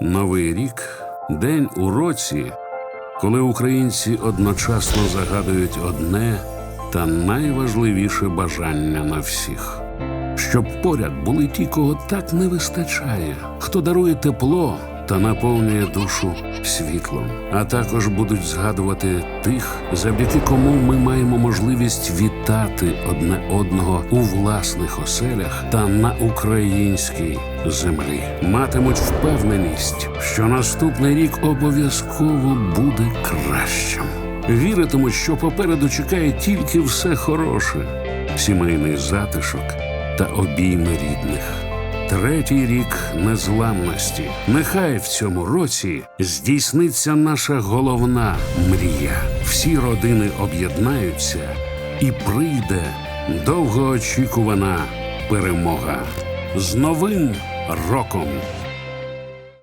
Новий рік день у році, коли українці одночасно загадують одне та найважливіше бажання на всіх. Щоб поряд були ті, кого так не вистачає, хто дарує тепло та наповнює душу світлом, а також будуть згадувати тих, завдяки кому ми маємо можливість вітати одне одного у власних оселях та на українській землі. Матимуть впевненість, що наступний рік обов'язково буде кращим. Віритимуть, що попереду чекає тільки все хороше, сімейний затишок та обійми рідних. Третій рік незламності. Нехай в цьому році здійсниться наша головна мрія. Всі родини об'єднаються і прийде довгоочікувана перемога. З Новим роком!